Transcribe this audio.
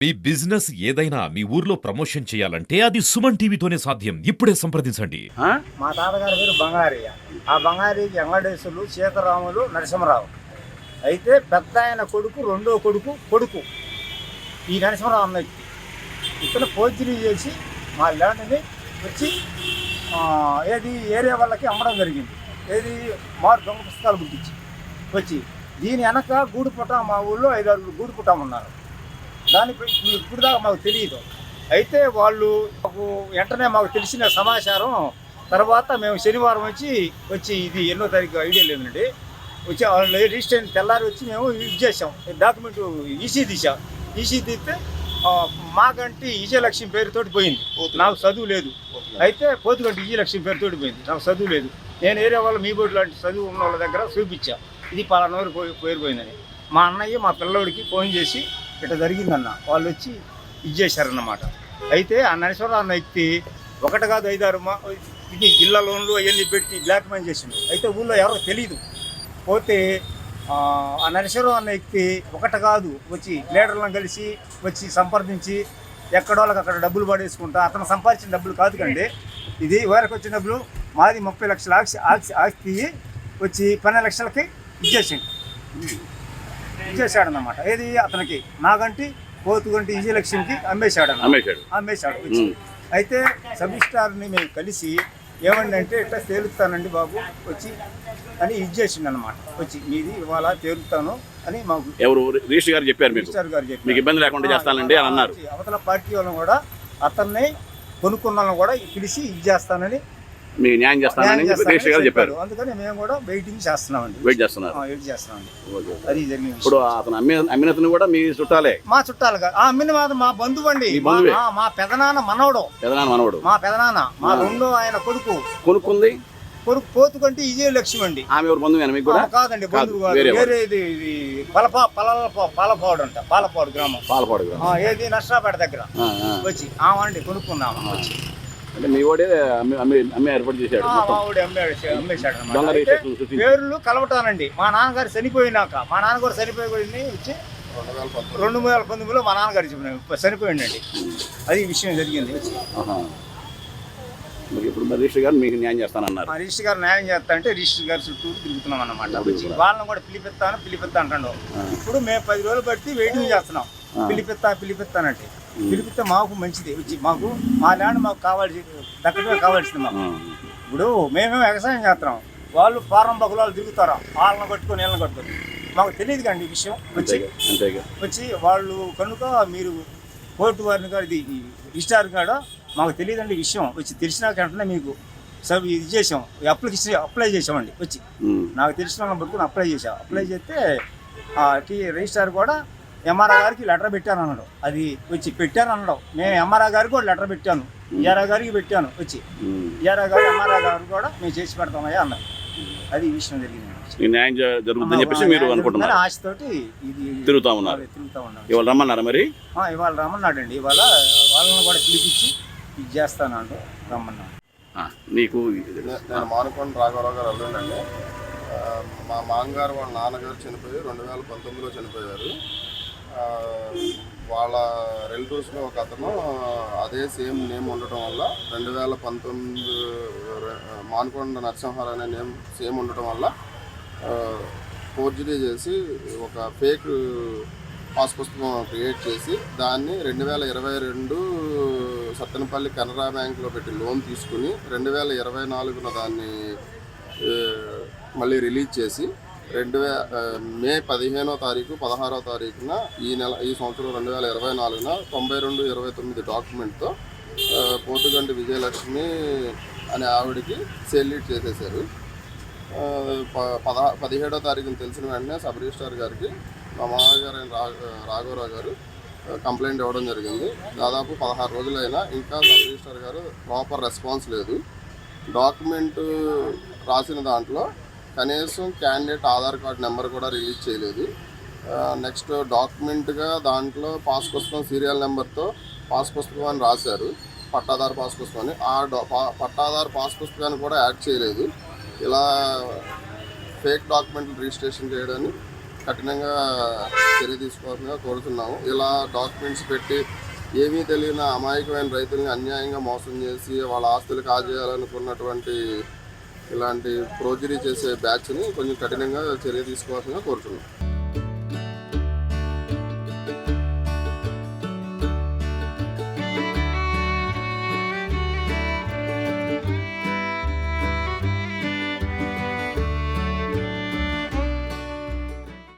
మీ business ఏదైనా మీ ఊర్లో promotion చేయాలంటే అది సుమన్ టీవీతోనే సాధ్యం. ఇప్పుడే సంప్రదించండి. ఆ? మా తాతగారి పేరు బంగారయ్య ఆ బంగారికి వెంకటేశ్వరులు సీతారాములు నరసింహరావు. అయితే పెద్ద ఆయన కొడుకు రెండో కొడుకు కొడుకు. ఈ నరసింహరావు అన్న వ్యక్తి ఇతను పోర్జరీ చేసి మా ల్యాండ్ని వచ్చి ఆ, ఏది ఏరియా వాళ్ళకి అమ్మడం జరిగింది. ఏది మారు దొంగ పుస్తకాలు గుర్తించి. వచ్చి దీని వెనక గూడుపుట మా ఊళ్ళో ఐదారు గూడుపుట ఉన్నారు. దానిపై ఇప్పుడు ఇప్పుడు దాకా మాకు తెలియదు అయితే వాళ్ళు మాకు వెంటనే మాకు తెలిసిన సమాచారం తర్వాత మేము శనివారం వచ్చి వచ్చి ఇది ఎన్నో తారీఖు ఐడియా లేదండి. వచ్చి వాళ్ళు రిజిస్టర్ తెల్లారి వచ్చి మేము ఇది చేసాం డాక్యుమెంట్ ఈసీ తీసాం ఈసీ తీస్తే మాకంటే విజయలక్ష్మి పేరుతోటి పోయింది. నాకు చదువు లేదు. అయితే పోతుగంటి విజయలక్ష్మి పేరుతోటి పోయింది. నాకు చదువు లేదు. నేను ఏరియా వాళ్ళ మీ బోర్డు లాంటి చదువు ఉన్న వాళ్ళ దగ్గర చూపించా. ఇది పలానా ఊరు పోయి పేరు పోయిందని. మా అన్నయ్య మా పిల్లోడికి ఫోన్ చేసి ఇట్లా జరిగిందన్న. వాళ్ళు వచ్చి ఇది చేశారన్నమాట. అయితే ఆ నరసింహరావు అన్న వ్యక్తి ఒకటి కాదు ఐదారు మా ఇది ఇళ్ళ లోన్లు అవన్నీ పెట్టి బ్లాక్ మెయిల్ చేసిండు. అయితే ఊళ్ళో ఎవరో తెలియదు పోతే ఆ, ఆ అన్న వ్యక్తి ఒకటి కాదు వచ్చి లీడర్లను కలిసి వచ్చి సంప్రదించి ఎక్కడోళ్ళకి అక్కడ డబ్బులు పడేసుకుంటా అతను సంపాదించిన డబ్బులు కాదు కండి. ఇది వేరకు వచ్చిన డబ్బులు? మాది ముప్పై లక్షల ఆస్తి ఆస్తి ఆస్తి వచ్చి పన్నెండు లక్షలకి ఇచ్చేసిండు ఇచ్చేసాడు అన్నమాట ఏది? అతనికి నాగంటి పోతుగంటి విజయలక్ష్మికి అమ్మేశాడు. అమ్మేశాడు. అమ్మేశాడు వచ్చి. అయితే సబ్ స్టార్ని మేము కలిసి ఏమండి అంటే ఇట్లా తేలుస్తానండి బాబు వచ్చి అని ఇది చేసిండు అనమాట వచ్చి మీది ఇవాళ తేలుతాను అని మాకు ఎవరు? రిజిస్టర్ గారు చెప్పారు మీకు. మినిస్టర్ గారు చెప్పారు. మీకు ఇబ్బంది లేకుండా చేస్తానండి అని అన్నారు. అవతల పార్టీ వాళ్ళని కూడా అతన్ని కొనుక్కున్న వాళ్ళని కూడా పిలిచి ఇది మీకు న్యాయం చేస్తానని రిజిస్టర్ గారు చెప్పారు. అందుకని మేము కూడా వెయిటింగ్ చేస్తున్నామండి. వెయిట్ చేస్తున్నారు. ఆ, వెయిట్ చేస్తున్నామండి. ఓకే. అది జరిగిన ఇప్పుడు అతను అమ్మే అమ్మినతను కూడా మీ చుట్టాలే. మా చుట్టాలుగా ఆ అమ్మిన మాత్రం మా బంధువు అండి మీ బంధువే? మా- మా పెదనాన్న మనవడు. పెదనాన్న మనవడు. మా పెదనాన్న మా. రెండో ఆయన కొడుకు. కొనుక్కుంది? కొడుకు పోతుకంటే విజయలక్ష్మి అండి. ఆమె ఎవరు బంధువు? మీకు కూడా? కాదండి బంధువు కాదు, కాదు వేరే ఇది ఇది పలపా పలాల పాలపాడు అంట పాలపాడు గ్రామం. పాలపాడు కదా. ఆ, ఏది నర్సాపేట దగ్గర ఆ, ఆ. వచ్చి ఆమండి కొనుక్కున్నాము. వచ్చి. అంటే మీ వాడే అమ్మి ఏర్పాటు చేశాడు పేర్లు కలవటానండి. మా నాన్నగారు చనిపోయినాక మా నాన్నగారు చనిపోయి వచ్చి రెండు వేల పంతొమ్మిదిలో మా నాన్నగారు చెప్పిన చనిపోయిండండి. అది విషయం జరిగింది. మరి ఇప్పుడు మరి రిజిస్టర్ గారు మీకు న్యాయం చేస్తానన్నారు. రిజిస్టర్ గారు న్యాయం చేస్తా అంటే రిజిస్టర్ గారు చుట్టూ తిరుగుతున్నాం అన్నమాట. వాళ్ళని కూడా పిలిపిస్తాను పిలిపిస్తా అంటాడు ఆ. ఇప్పుడు మేము పది రోజులు బట్టి వెయిటింగ్ చేస్తున్నాం. పిలిపిస్తా పిలిపిస్తానంటే పిలిపిస్తే మాకు మంచిది. వచ్చి మాకు మా ల్యాండ్ మాకు కావాల్సి దక్కడమే కావాల్సింది మాకు. ఇప్పుడు మేమేమో వ్యవసాయం చేస్తున్నాం వాళ్ళు ఫారం బకులాలు తిరుగుతారు? వాళ్ళని కట్టుకొని వీళ్ళని కట్టుకొని. మాకు తెలియదు కండి ఈ విషయం. వచ్చి వచ్చి వాళ్ళు కనుక మీరు కోర్టు వారిని ఇది ఈ రిజిస్టార్ కాడ మాకు తెలియదండి విషయం. వచ్చి తెలిసినాక వెంటనే మీకు సబ్ ఇది చేసాం అప్లికేషన్ అప్లై చేసామండి వచ్చి. నాకు తెలిసిన పట్టుకుని అప్లై చేసాం అప్లై చేస్తే ఆ టీ రిజిస్టార్ కూడా ఎంఆర్ఆ గారికి లెటర్ పెట్టాను అన్నాడు అది వచ్చి పెట్టాను అన్నాడు నేను ఎంఆర్ఆ గారికి కూడా లెటర్ పెట్టాను. ఈఆర్ఆ గారికి పెట్టాను. వచ్చి. ఈఆర్ఆ గారు ఎంఆర్ఆ గారు కూడా మేము చేసి పెడతామయ్యా అన్నారు. అది ఈ విషయం జరిగింది. న్యాయం జరుగుతుందని చెప్పేసి మీరు అనుకుంటున్నారు. ఆశతోటి ఇది తిరుగుతా ఉన్నారు. తిరుగుతా ఉన్నాం ఇవాళ రమ్మన్నారా మరి? ఆ, ఇవాళ రమ్మన్నాడండి. ఇవాళ వాళ్ళని కూడా పిలిపించి ఇది చేస్తానంటూ రమ్మన్నాడు. ఆ, నీకు నే- నేను మానుకొండ రాఘవరావు గారు అల్లుండండి. మా మామగారు వాళ్ళ నాన్నగారు చనిపోయి రెండు వేల పంతొమ్మిదిలో చనిపోయారు. వాళ్ళ రిలేటివ్స్లో ఒక అతను అదే సేమ్ నేమ్ ఉండటం వల్ల రెండు వేల పంతొమ్మిది మానుకొండ నరసింహారావు అనే నేమ్ సేమ్ ఉండటం వల్ల ఫోర్జరీ చేసి ఒక ఫేక్ పాస్ పుస్తకం క్రియేట్ చేసి దాన్ని రెండు వేల ఇరవై రెండు సత్తెనపల్లి కెనరా బ్యాంక్లో పెట్టి లోన్ తీసుకుని రెండు వేల ఇరవై నాలుగున దాన్ని మళ్ళీ రిలీజ్ చేసి రెండు వే మే పదిహేనో తారీఖు పదహారో తారీఖున ఈ నెల ఈ సంవత్సరం రెండు వేల ఇరవై నాలుగున తొంభై రెండు ఇరవై తొమ్మిది డాక్యుమెంట్తో ఆ, పోతుగంటి విజయలక్ష్మి అనే ఆవిడకి సెల్యూట్ చేసేసారు ప- పదహా పదిహేడో తారీఖున తెలిసిన వెంటనే సబ్ రిజిస్ట్రార్ గారికి మా మామగారు అయిన రా రాఘవరావు గారు కంప్లైంట్ ఇవ్వడం జరిగింది. దాదాపు పదహారు రోజులైనా ఇంకా సబ్ రిజిస్ట్రార్ గారు ప్రాపర్ రెస్పాన్స్ లేదు. డాక్యుమెంట్ రాసిన దాంట్లో కనీసం క్యాండిడేట్ ఆధార్ కార్డ్ నెంబర్ కూడా రిలీజ్ చేయలేదు. నెక్స్ట్ డాక్యుమెంట్గా దాంట్లో పాస్ పుస్తకం సీరియల్ నెంబర్తో పాస్ పుస్తకం అని రాశారు. పట్టాదారు పాస్ పుస్తకం అని. ఆ పా- పట్టాదారు పాస్ పుస్తకాన్ని కూడా యాడ్ చేయలేదు. ఇలా ఫేక్ డాక్యుమెంట్లు రిజిస్ట్రేషన్ చేయడాన్ని కఠినంగా చర్య తీసుకోవాలని కోరుతున్నాము. ఇలా డాక్యుమెంట్స్ పెట్టి ఏమీ తెలియని అమాయకమైన రైతుల్ని అన్యాయంగా మోసం చేసి వాళ్ళ ఆస్తులు కాజేయాలనుకున్నటువంటి ఇలాంటి ప్రోజరీ చేసే బ్యాచ్ని కొంచెం కఠినంగా చర్య తీసుకోవాల్సిందిగా కోరుతున్నాం